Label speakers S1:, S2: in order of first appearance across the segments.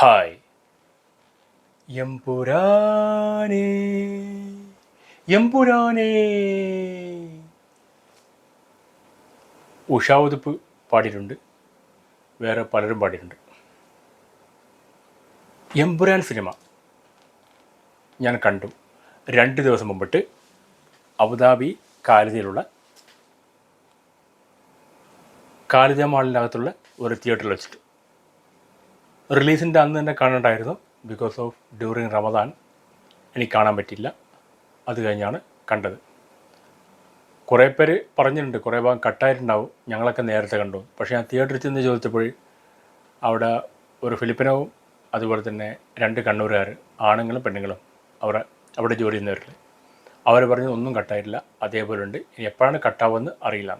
S1: Hi. യംപുരാനേ യംപുരാനേ ഉഷാവുതുപ്പ് പാടിയിട്ടുണ്ട്. വേറെ പലരും പാടിയിട്ടുണ്ട്. എംപുരാൻ സിനിമ ഞാൻ കണ്ടു രണ്ട് ദിവസം മുമ്പിട്ട് അബുദാബി കാലിതയിലുള്ള കാലിത മാളിനകത്തുള്ള ഒരു തിയേറ്ററിൽ വെച്ചിട്ട്. റിലീസിന്റെ അന്ന് തന്നെ കാണണ്ടായിരുന്നു. ബിക്കോസ് ഓഫ് ഡ്യൂറിങ് റമദാൻ എനിക്ക് കാണാൻ പറ്റില്ല. അത് കഴിഞ്ഞാണ് കണ്ടത്. കുറേ പേര് പറഞ്ഞിട്ടുണ്ട് കുറേ ഭാഗം കട്ടായിട്ടുണ്ടാവും. ഞങ്ങളൊക്കെ നേരത്തെ കണ്ടു. പക്ഷേ ഞാൻ തിയേറ്ററിൽ ചെന്ന് ചോദിച്ചപ്പോൾ അവിടെ ഒരു ഫിലിപ്പിനവും അതുപോലെ തന്നെ രണ്ട് കണ്ണൂരുകാർ ആണുങ്ങളും പെണ്ണുങ്ങളും അവർ അവിടെ ജോലി ചെയ്യുന്നവരിൽ അവർ പറഞ്ഞു ഒന്നും കട്ടായിട്ടില്ല. അതേപോലെ ഉണ്ട് ഇനി എപ്പോഴാണ് കട്ടാവുമെന്ന് അറിയില്ല.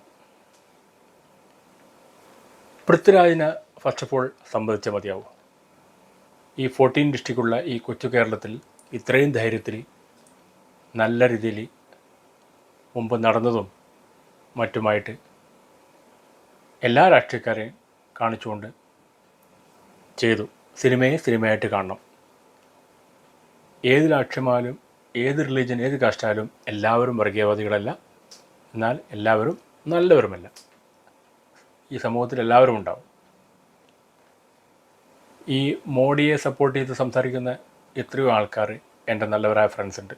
S1: പൃഥ്വിരാജിന് ഫസ്റ്റ് ഓഫ് ഓൾ സംബന്ധിച്ചാൽ മതിയാവും. ഈ ഫോർട്ടീൻ ഡിസ്ട്രിക്റ്റുള്ള ഈ കൊച്ചു കേരളത്തിൽ ഇത്രയും ധൈര്യത്തിൽ നല്ല രീതിയിൽ മുമ്പ് നടന്നതും മറ്റുമായിട്ട് എല്ലാ രാഷ്ട്രീയക്കാരെയും കാണിച്ചുകൊണ്ട് ചെയ്തു. സിനിമയെ സിനിമയായിട്ട് കാണണം. ഏത് രാഷ്ട്രീയമായാലും ഏത് റിലീജിയൻ ഏത് കാസ്റ്റായാലും എല്ലാവരും വർഗീയവാദികളല്ല. എന്നാൽ എല്ലാവരും നല്ലവരുമല്ല. ഈ സമൂഹത്തിൽ എല്ലാവരും ഉണ്ടാവും. ഈ മോഡിയെ സപ്പോർട്ട് ചെയ്ത് സംസാരിക്കുന്ന എത്രയോ ആൾക്കാർ എന്റെ നല്ലവരായ ഫ്രണ്ട്സ് ഉണ്ട്.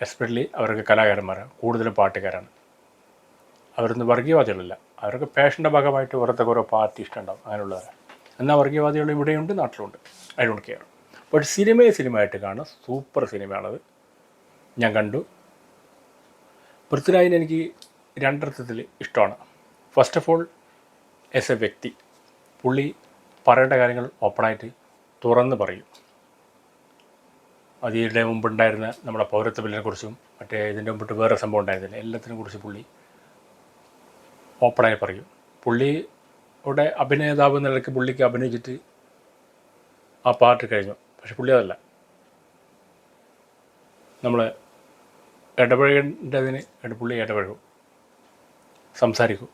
S1: എസ്പെഷ്യലി അവരൊക്കെ കലാകാരന്മാരാണ് കൂടുതലും പാട്ടുകാരാണ്. അവരൊന്നും വർഗീയവാദികളല്ല അവർക്ക് പാഷന്റെ ഭാഗമായിട്ട് ഓരോരുത്തർക്ക് ഓരോ പാർട്ടി ഇഷ്ടമുണ്ടാവും അങ്ങനെയുള്ളവരാണ് എന്നാൽ വർഗീയവാദികൾ ഇവിടെയുണ്ട് നാട്ടിലുണ്ട്. ഐ ഡോണ്ട് കെയർ ബട്ട് സിനിമയെ സിനിമയായിട്ട് കാണുക സൂപ്പർ സിനിമയാണത്. ഞാൻ കണ്ടു. പൃഥ്വിരാജിന് എനിക്ക് രണ്ടർത്ഥത്തിൽ ഇഷ്ടമാണ്. First of all as a വ്യക്തി പുള്ളി പറയേണ്ട കാര്യങ്ങൾ ഓപ്പണായിട്ട് തുറന്ന് പറയും. അത് ഇതിന്റെ മുമ്പുണ്ടായിരുന്ന നമ്മുടെ പൗരത്വ ബില്ലിനെ കുറിച്ചും മറ്റേ ഇതിന്റെ മുമ്പിട്ട് വേറെ സംഭവം ഉണ്ടായിരുന്നില്ല. എല്ലാത്തിനെ കുറിച്ച് പുള്ളി ഓപ്പണായി പറയും. പുള്ളിയുടെ അഭിനേതാവ് എന്ന നിലയ്ക്ക് പുള്ളിക്ക് അഭിനയിച്ചിട്ട് ആ പാട്ട് കഴിഞ്ഞു. പക്ഷെ പുള്ളി അതല്ല. നമ്മൾ ഇടപഴകേണ്ടതിന് ഇട- പുള്ളി ഇടപഴകും. സംസാരിക്കും.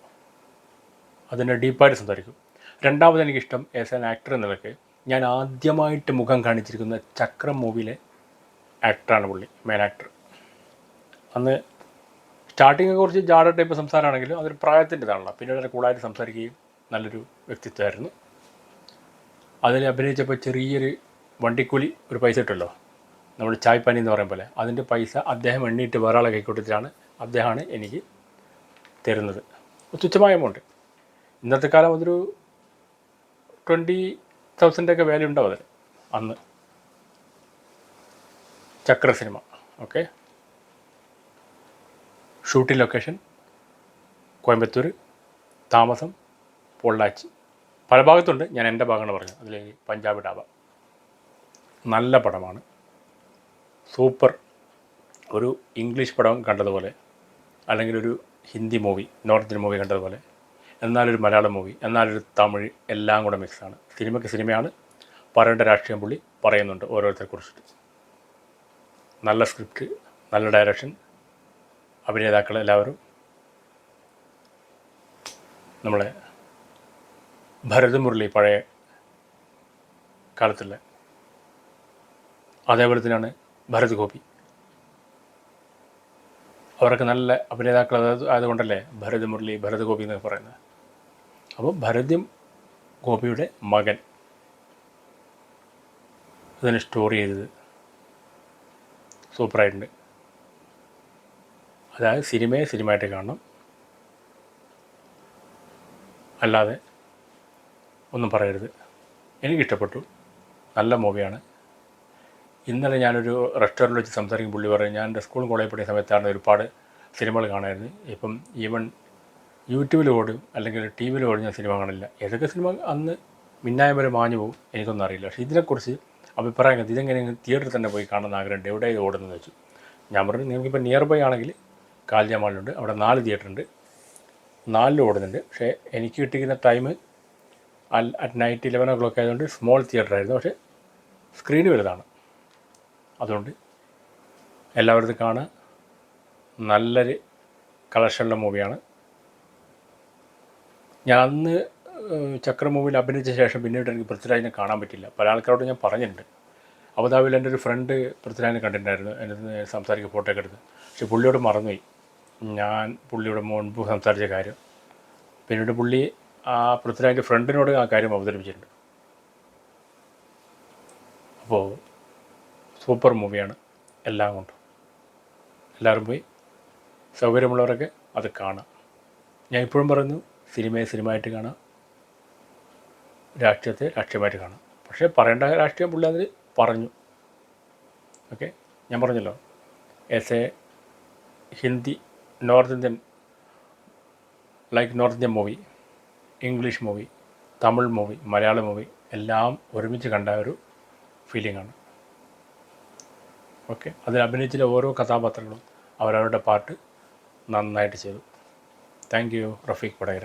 S1: അതിനെ ഡീപ്പായിട്ട് സംസാരിക്കും. രണ്ടാമത് എനിക്കിഷ്ടം ആസ് ആൻ ആക്ടർ എന്ന നിലയ്ക്ക് ഞാൻ ആദ്യമായിട്ട് മുഖം കാണിച്ചിരിക്കുന്ന ചക്രം മൂവിയിലെ ആക്ടറാണ് പുള്ളി മെയിൻ ആക്ടർ അന്ന് സ്റ്റാർട്ടിങ് കുറച്ച് ജാഡ ടൈപ്പ് സംസാരമാണെങ്കിലും അതൊരു പ്രായത്തിന്റെതാണല്ലോ. പിന്നീട് വളരെ കൂളായിട്ട് സംസാരിക്കുകയും നല്ലൊരു വ്യക്തിത്വമായിരുന്നു. അതിൽ അഭിനയിച്ചപ്പോൾ ചെറിയൊരു വണ്ടിക്കൂലി ഒരു പൈസ ഇട്ടല്ലോ നമ്മൾ ചായ്പാനി എന്ന് പറയും പോലെ അതിന്റെ പൈസ അദ്ദേഹം എണ്ണിയിട്ട് വേറെ ആളെ കൈക്കൊടുത്തിട്ടാണ് അദ്ദേഹമാണ് എനിക്ക് തരുന്നത്. തുച്ഛമായ എമൗണ്ട് ഇന്നത്തെ കാലം അതൊരു ട്വന്റി തൗസൻഡൊക്കെ വാല്യൂ ഉണ്ടാവും അതിന് അന്ന്. Chakra cinema okay shooting location Coimbatore താമസം പൊള്ളാച്ചി. പല ഭാഗത്തുണ്ട് ഞാൻ എന്റെ ഭാഗമാണ് പറഞ്ഞത്. അതിൽ പഞ്ചാബ് ഡാബ. നല്ല പടമാണ്. സൂപ്പർ. ഒരു ഇംഗ്ലീഷ് പടം കണ്ടതുപോലെ അല്ലെങ്കിൽ ഒരു Hindi movie north Indian movie കണ്ടതുപോലെ എന്നാലൊരു മലയാളം മൂവി എന്നാലൊരു തമിഴ് എല്ലാം കൂടെ മിക്സാണ് സിനിമയ്ക്ക് സിനിമയാണ്. പറയേണ്ട രാഷ്ട്രീയം പുള്ളി പറയുന്നുണ്ട് ഓരോരുത്തരെ കുറിച്ചിട്ട്. നല്ല സ്ക്രിപ്റ്റ് നല്ല ഡയറക്ഷൻ അഭിനേതാക്കൾ എല്ലാവരും നമ്മളെ ഭരത് മുരളി പഴയ കാലത്തുള്ള അതേപോലെ തന്നെയാണ് ഭരത് ഗോപി. അവരൊക്കെ നല്ല അഭിനേതാക്കൾ ആയതുകൊണ്ടല്ലേ ഭരത് മുരളി ഭരത് ഗോപി എന്നൊക്കെ പറയുന്നത്. അപ്പോൾ ഭരത് ഗോപിയുടെ മകൻ. അതിന് സ്റ്റോറി ചെയ്തത് സൂപ്പറായിട്ടുണ്ട് അതായത് സിനിമയെ സിനിമയായിട്ട് കാണണം. അല്ലാതെ ഒന്നും പറയരുത്. എനിക്കിഷ്ടപ്പെട്ടു. നല്ല മൂവിയാണ്. ഇന്നലെ ഞാനൊരു റെസ്റ്റോറന്റിൽ വെച്ച് സംസാരിക്കും. പുള്ളി പറയും ഞാൻ എന്റെ സ്കൂളും കോളേജ് പഠിക്കുന്ന സമയത്താണ് ഒരുപാട് സിനിമകൾ കാണായിരുന്നു. ഇപ്പം ഈവൻ യൂട്യൂബിൽ ഓടും അല്ലെങ്കിൽ ടി വിയിൽ ഓടും ഞാൻ സിനിമ കാണില്ല ഏതൊക്കെ സിനിമ അന്ന് മിന്നായം വരെ മാഞ്ഞു പോകും എനിക്കൊന്നും അറിയില്ല. പക്ഷേ ഇതിനെക്കുറിച്ച് അഭിപ്രായം. ഇതെങ്ങനെ തിയേറ്ററിൽ തന്നെ പോയി കാണുന്ന ആഗ്രഹമുണ്ട്. എവിടെ ഇത് ഓടുന്നത് വെച്ചു. ഞാൻ പറഞ്ഞു നിങ്ങൾക്കിപ്പോൾ നിയർ ബൈ ആണെങ്കിൽ കാൽജാമാളിലുണ്ട് അവിടെ നാല് തിയേറ്റർ ഉണ്ട്. നാലിൽ ഓടുന്നുണ്ട്. പക്ഷേ എനിക്ക് കിട്ടിക്കുന്ന time at night eleven o'clock ആയതുകൊണ്ട് സ്മോൾ തിയേറ്റർ ആയിരുന്നു. പക്ഷേ സ്ക്രീൻ വലുതാണ്. അതുകൊണ്ട് എല്ലാവരും കാണുക. നല്ലൊരു കളക്ഷനുള്ള മൂവിയാണ്. ഞാൻ അന്ന് ചക്ര മൂവിയിൽ അഭിനയിച്ച ശേഷം പിന്നീട് എനിക്ക് പൃഥ്വിരാജിനെ കാണാൻ പറ്റില്ല. പല ആൾക്കാരോട് ഞാൻ പറഞ്ഞിട്ടുണ്ട്. അബുദാബിയിൽ എന്റെ ഒരു ഫ്രണ്ട് പൃഥ്വിരാജിനെ കണ്ടിട്ടുണ്ടായിരുന്നു. അടുത്ത് സംസാരിക്കുക ഫോട്ടോ ഒക്കെ എടുത്ത്. പക്ഷെ പുള്ളിയോട് മറന്നുപോയി. ഞാൻ പുള്ളിയോട് മുൻപ് സംസാരിച്ച കാര്യം. പിന്നീട് പുള്ളി ആ പൃഥ്വിരാജിന്റെ ഫ്രണ്ടിനോട് ആ കാര്യം അവതരിപ്പിച്ചിട്ടുണ്ട്. അപ്പോൾ സൂപ്പർ മൂവിയാണ് എല്ലാം കൊണ്ടും. എല്ലാവരും പോയി സൗകര്യമുള്ളവരൊക്കെ അത് കാണാം. ഞാൻ ഇപ്പോഴും പറയുന്നു സിനിമയെ സിനിമ ആയിട്ട് കാണാം രാഷ്ട്രീയത്തെ രാഷ്ട്രീയമായിട്ട് കാണാം. പക്ഷേ പറയേണ്ട രാഷ്ട്രീയം പുള്ളി അതിൽ പറഞ്ഞു. ഓക്കെ? ഞാൻ പറഞ്ഞല്ലോ as a Hindi north Indian like north Indian movie English movie Tamil movie Malayalam movie എല്ലാം ഒരുമിച്ച് കണ്ട ഒരു ഫീലിംഗ് ആണ്. ഓക്കെ. അതിൽ അഭിനയിച്ചിലെ ഓരോ കഥാപാത്രങ്ങളും അവരവരുടെ പാട്ട് നന്നായിട്ട് ചെയ്തു. Thank you Rafeeq പടയര